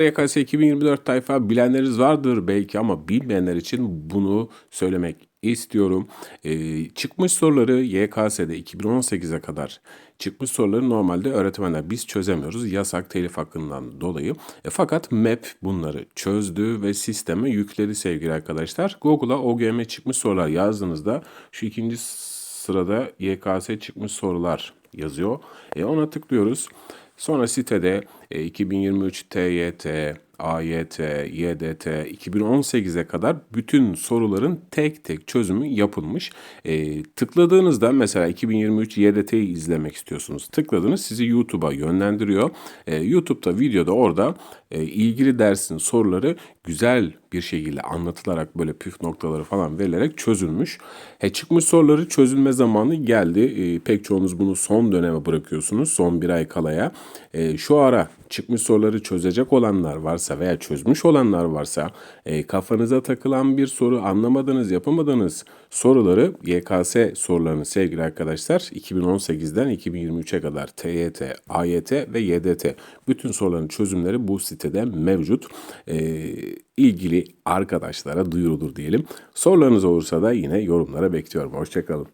YKS 2024 tayfa bilenleriniz vardır belki ama bilmeyenler için bunu söylemek istiyorum. Ee, çıkmış soruları YKS'de 2018'e kadar çıkmış soruları normalde öğretmenler biz çözemiyoruz yasak telif hakkından dolayı. E, fakat MEP bunları çözdü ve sisteme yükledi sevgili arkadaşlar. Google'a OGM çıkmış sorular yazdığınızda şu ikinci sırada YKS çıkmış sorular yazıyor. E, ona tıklıyoruz. Sonra sitede e, 2023 TYT, AYT, YDT 2018'e kadar bütün soruların tek tek çözümü yapılmış. E, tıkladığınızda mesela 2023 YDT'yi izlemek istiyorsunuz. Tıkladınız sizi YouTube'a yönlendiriyor. E, YouTube'da videoda orada e, ilgili dersin soruları güzel bir şekilde anlatılarak böyle püf noktaları falan verilerek çözülmüş. He, çıkmış soruları çözülme zamanı geldi. E, pek çoğunuz bunu son döneme bırakıyorsunuz. Son bir ay kalaya. E, şu ara çıkmış soruları çözecek olanlar varsa veya çözmüş olanlar varsa e, kafanıza takılan bir soru anlamadığınız yapamadığınız soruları YKS sorularını sevgili arkadaşlar 2018'den 2023'e kadar TYT, AYT ve YDT bütün soruların çözümleri bu sitede mevcut. E, ilgili arkadaşlara duyurulur diyelim. Sorularınız olursa da yine yorumlara bekliyorum. Hoşçakalın.